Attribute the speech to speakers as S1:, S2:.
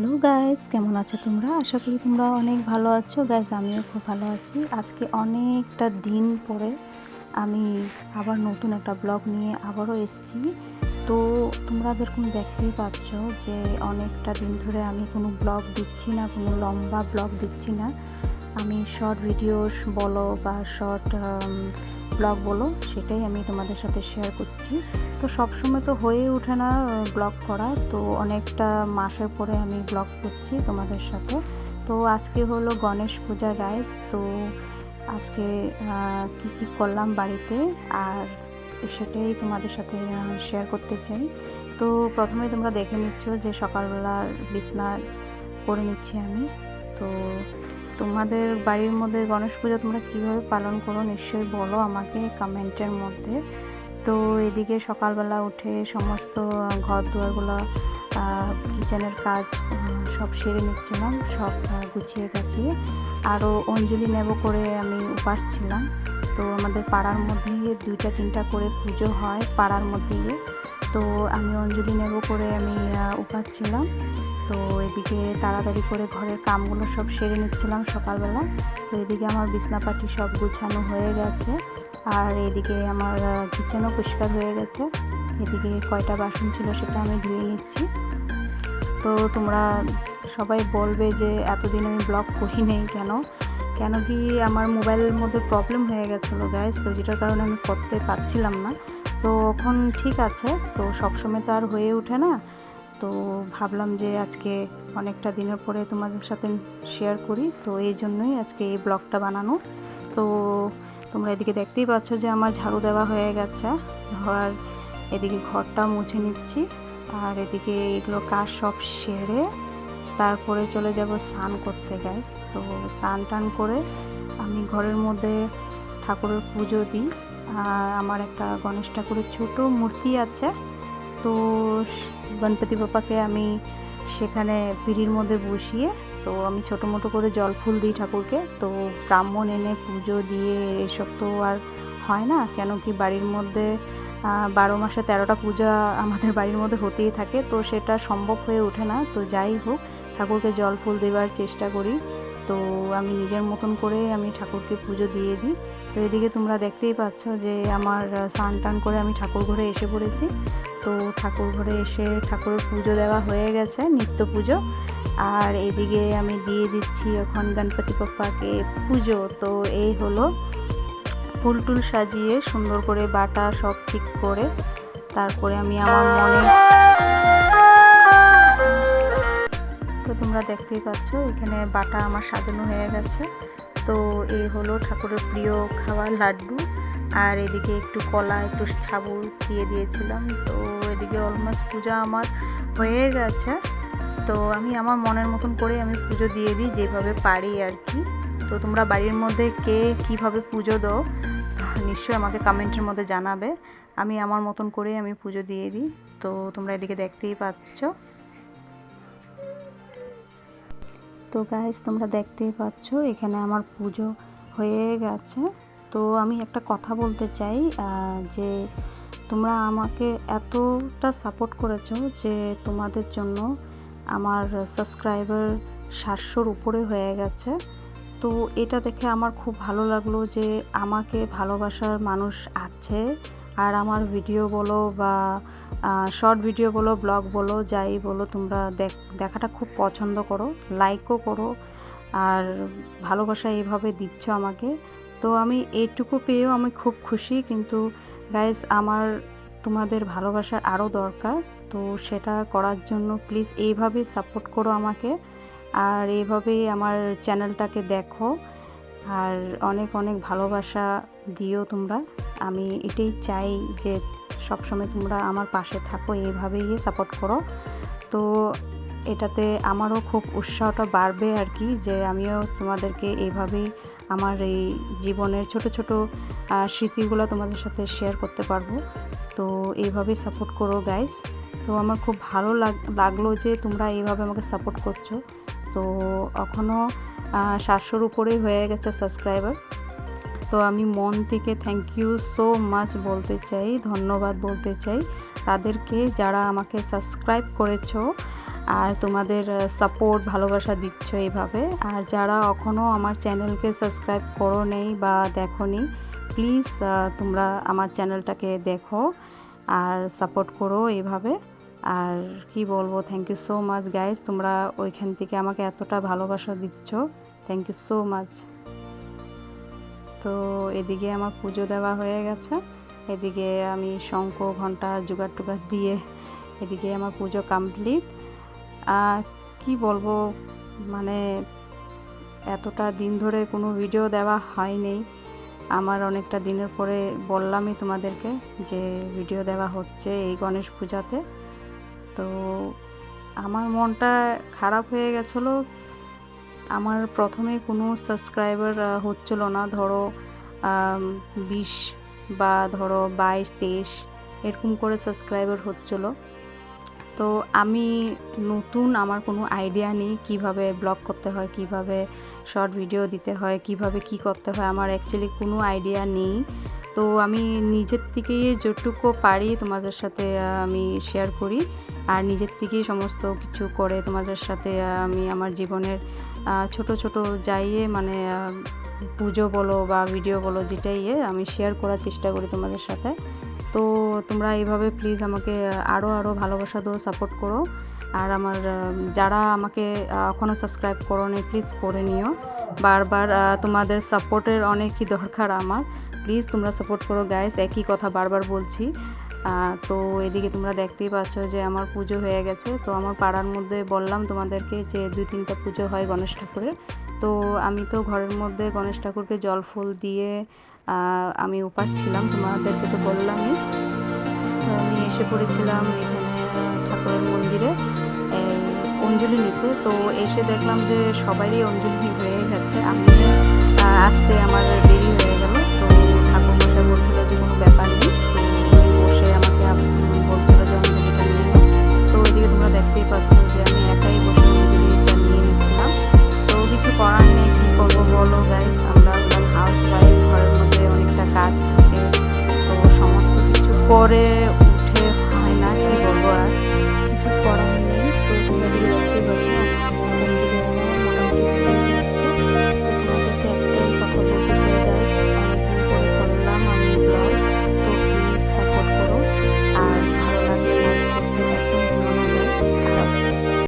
S1: Hello guys, কেমন আছো তোমরা? আশা করি তোমরা অনেক ভালো আছো। গাইস, আমিও খুব ভালো আছি। আজকে অনেকটা দিন পরে আমি আবার নতুন একটা ব্লগ নিয়ে আবারও এসেছি। তো তোমরা যেরকম দেখতেই পাচ্ছ যে অনেকটা দিন ধরে আমি কোনো ব্লগ দিচ্ছি না, কোনো লম্বা ব্লগ দিচ্ছি না। আমি শর্ট ভিডিওস বলো বা শর্ট ব্লগ বলো, সেটাই আমি তোমাদের সাথে শেয়ার করছি। তো সবসময় তো হয়ে ওঠে না ব্লগ করা। তো অনেকটা মাসের পরে আমি ব্লগ করছি তোমাদের সাথে। তো আজকে হলো গণেশ পূজা গাইস তো আজকে কি কি করলাম বাড়িতে? আর সেটাই তোমাদের সাথে শেয়ার করতে চাই। তো প্রথমে তোমরা দেখে নিচ্ছ যে সকালবেলা বিছনা করে নিচ্ছি আমি। তো তোমাদের বাড়ির মধ্যে গণেশ পুজো তোমরা কীভাবে পালন করো নিশ্চয়ই বলো আমাকে কমেন্টের মধ্যে। তো এদিকে সকালবেলা উঠে সমস্ত ঘর দুয়ারগুলো কিচেনের কাজ সব সেরে নিচ্ছিলাম, সব গুছিয়ে গাছিয়ে আরও অঞ্জলি নেব করে আমি উপাস ছিলাম। তো আমাদের পাড়ার মধ্যে দুইটা তিনটা করে পুজো হয়, পাড়ার মধ্যে। তো আমি অঞ্জলি নেব করে আমি উপাস ছিলাম। তো এদিকে তাড়াতাড়ি করে ঘরের কামগুলো সব সেরে নিচ্ছিলাম সকালবেলা। তো এদিকে আমার বিছনাপাটি সব গুছানো হয়ে গেছে। আর এদিকে আমার কিচেনও পরিষ্কার হয়ে গেছে। এদিকে কয়টা বাসন ছিল সেটা আমি ধুয়ে নিচ্ছি। তো তোমরা সবাই বলবে যে এতদিন আমি ব্লগ করি নেই কেন? কেন কি আমার মোবাইলের মধ্যে প্রবলেম হয়ে গেছিল গ্যাস তো যেটার কারণে আমি করতে পারছিলাম না। তো এখন ঠিক আছে, তো সবসময় তো আর হয়ে ওঠে না। তো ভাবলাম যে আজকে অনেকটা দিনের পরে তোমাদের সাথে শেয়ার করি, তো এই জন্যই আজকে এই ব্লগটা বানানো। তো তোমরা এদিকে দেখতেই পাচ্ছ যে আমার ঝাড়ু দেওয়া হয়ে গেছে আর এদিকে ঘরটা মুছে নিচ্ছি, আর এদিকে এগুলো কাজ সব সেরে তারপরে চলে যাব স্নান করতে গ্যাস তো স্নান টান করে আমি ঘরের মধ্যে ঠাকুরের পুজো দিই। আর আমার একটা গণেশ ঠাকুরের ছোটো মূর্তি আছে। তো গণপতি বাপাকে আমি সেখানে পিড়ির মধ্যে বসিয়ে, তো আমি ছোটো মোটো করে জল ফুল দিই ঠাকুরকে। তো ব্রাহ্মণ এনে পুজো দিয়ে এসব তো আর হয় না, কেন কি বাড়ির মধ্যে বারো মাসে তেরোটা পূজা আমাদের বাড়ির মধ্যে হতেই থাকে। তো সেটা সম্ভব হয়ে ওঠে না, তো যাই হোক, ঠাকুরকে জল ফুল দেওয়ার চেষ্টা করি। তো আমি নিজের মতন করে আমি ঠাকুরকে পুজো দিয়ে দিই। তো এদিকে তোমরা দেখতেই পাচ্ছ যে আমার স্নান টান করে আমি ঠাকুর ঘরে এসে পড়েছি। তো ঠাকুর ঘরে এসে ঠাকুরের পুজো দেওয়া হয়ে গেছে, নিত্য পুজো। আর এদিকে আমি দিয়ে দিচ্ছি এখন গণপতি পাপ্পাকে পুজো। তো এই হলো ফুল টুল সাজিয়ে সুন্দর করে বাটা সব ঠিক করে, তারপরে আমি আমার মনে তো তোমরা দেখতেই পাচ্ছ এখানে বাটা আমার সাজানো হয়ে গেছে। তো এই হলো ঠাকুরের প্রিয় খাবার, লাড্ডু। আর এদিকে একটু কলা, একটু সাবুর দিয়ে দিয়েছিলাম। তো এদিকে অলমোস্ট পূজা আমার হয়ে গেছে। তো আমি আমার মনের মতন করে আমি পুজো দিয়ে দিই যেভাবে পারি আর কি। তো তোমরা বাড়ির মধ্যে কে কীভাবে পুজো দাও, নিশ্চয়ই আমাকে কমেন্টের মধ্যে জানাবে। আমি আমার মতন করে আমি পুজো দিয়ে দিই। তো তোমরা এদিকে দেখতেই পাচ্ছ। তো গাইস তোমরা দেখতেই পাচ্ছ, এখানে আমার পুজো হয়ে গেছে। তো আমি একটা কথা বলতে চাই যে তোমরা আমাকে এতটা সাপোর্ট করেছ যে তোমাদের জন্য আমার সাবস্ক্রাইবার সাতশোর উপরে হয়ে গেছে। তো এটা দেখে আমার খুব ভালো লাগল যে আমাকে ভালোবাসার মানুষ আছে। আর আমার ভিডিও বলো বা শর্ট ভিডিও বলো ব্লগ বলো, যাই বলো, তোমরা দেখাটা খুব পছন্দ করো লাইকও করো, আর ভালোবাসা এইভাবে দিচ্ছ আমাকে। তো আমি এইটুকু পেয়েও আমি খুব খুশি, কিন্তু গাইজ আমার তোমাদের ভালোবাসার আরও দরকার, তো সেটা করার জন্য প্লিজ এইভাবেই সাপোর্ট করো আমাকে, আর এইভাবেই আমার চ্যানেলটাকে দেখো। আর অনেক অনেক ভালোবাসা দিও তোমরা। আমি এটাই চাই যে সবসময় তোমরা আমার পাশে থাকো, এইভাবেই সাপোর্ট করো। তো এটাতে আমারও খুব উৎসাহটা বাড়বে আর কি যে আমিও তোমাদেরকে এইভাবেই আমার এই জীবনের ছোট ছোট স্মৃতিগুলো তোমাদের সাথে শেয়ার করতে পারব। তো এইভাবেই সাপোর্ট করো গাইস তো আমার খুব ভালো লাগল যে তোমরা এইভাবে আমাকে সাপোর্ট করছ। তো এখনও সাতশোর উপরেই হয়ে গেছে সাবস্ক্রাইবার তো আমি মন থেকে থ্যাংক ইউ সো মাচ বলতে চাই, ধন্যবাদ বলতে চাই। তাদেরকে যারা আমাকে সাবস্ক্রাইব করেছ আর তোমাদের সাপোর্ট ভালোবাসা দিচ্ছ এইভাবে আর যারা এখনও আমার চ্যানেলকে সাবস্ক্রাইব করো নেই বা দেখো নি প্লিজ তোমরা আমার চ্যানেলটাকে দেখো আর সাপোর্ট করো এইভাবে আর কি বলব thank you so much guys তোমরা ওইখান থেকে আমাকে এতটা ভালোবাসা দিচ্ছ থ্যাংক ইউ সো মাচ তো এদিকে আমার পুজো দেওয়া হয়ে গেছে, এদিকে আমি শঙ্খ ঘণ্টা জোগাড় টুগাড় দিয়ে এদিকে আমার পুজো কমপ্লিট আর কি বলব মানে এতটা দিন ধরে কোনো ভিডিও দেওয়া হয়নি, আমার অনেকটা দিনের পরে বললামই তোমাদেরকে যে ভিডিও দেওয়া হচ্ছে এই গণেশ পূজাতে। তো আমার মনটা খারাপ হয়ে গেছিল। আমার প্রথমে কোনো সাবস্ক্রাইবার হচ্ছিল না। ধরো বিশ বা ধরো বাইশ, তেইশ এরকম করে সাবস্ক্রাইবার হচ্ছিল। তো আমি নতুন, আমার কোনো আইডিয়া নেই কীভাবে ব্লগ করতে হয়, কীভাবে শর্ট ভিডিও দিতে হয়, কীভাবে কি করতে হয়, আমার অ্যাকচুয়ালি কোনো আইডিয়া নেই। তো আমি নিজের থেকেই যেটুকু পারি তোমাদের সাথে আমি শেয়ার করি। আর নিজের থেকেই সমস্ত কিছু করে তোমাদের সাথে আমি আমার জীবনের ছোট ছোট যাইয়ে মানে পুজো বলো বা ভিডিও বলো যেটাই আমি শেয়ার করার চেষ্টা করি তোমাদের সাথে। তো তোমরা এইভাবে প্লিজ আমাকে আরও আরও ভালোবাসা দেবো সাপোর্ট করো। আর আমার যারা আমাকে এখনও সাবস্ক্রাইব করো নি প্লিজ করে নিও। বারবার তোমাদের সাপোর্টের অনেকই দরকার আমার। প্লিজ তোমরা সাপোর্ট করো গাইস একই কথা বারবার বলছি। তো এদিকে তোমরা দেখতেই পাচ্ছ যে আমার পুজো হয়ে গেছে। তো আমার পাড়ার মধ্যে বললাম তোমাদেরকে যে দুই তিনটা পুজো হয় গণেশ ঠাকুরের। তো আমি তো ঘরের মধ্যে গণেশ ঠাকুরকে জল, ফুল দিয়ে আমি উপাস ছিলাম, তোমাদেরকে তো বললামই। আমি এসে পড়েছিলাম এখানে ঠাকুরের মন্দিরে অঞ্জলি নিতে। তো এসে দেখলাম যে সবারই অঞ্জলি হয়ে গেছে। আমি আসতে আমার দেরি হয়ে গেল। তো ঠাকুর মশাই বলছিল যে কোনো ব্যাপার নেই। ওইদিকে তোমরা দেখতেই পাচ্ছ যে আমি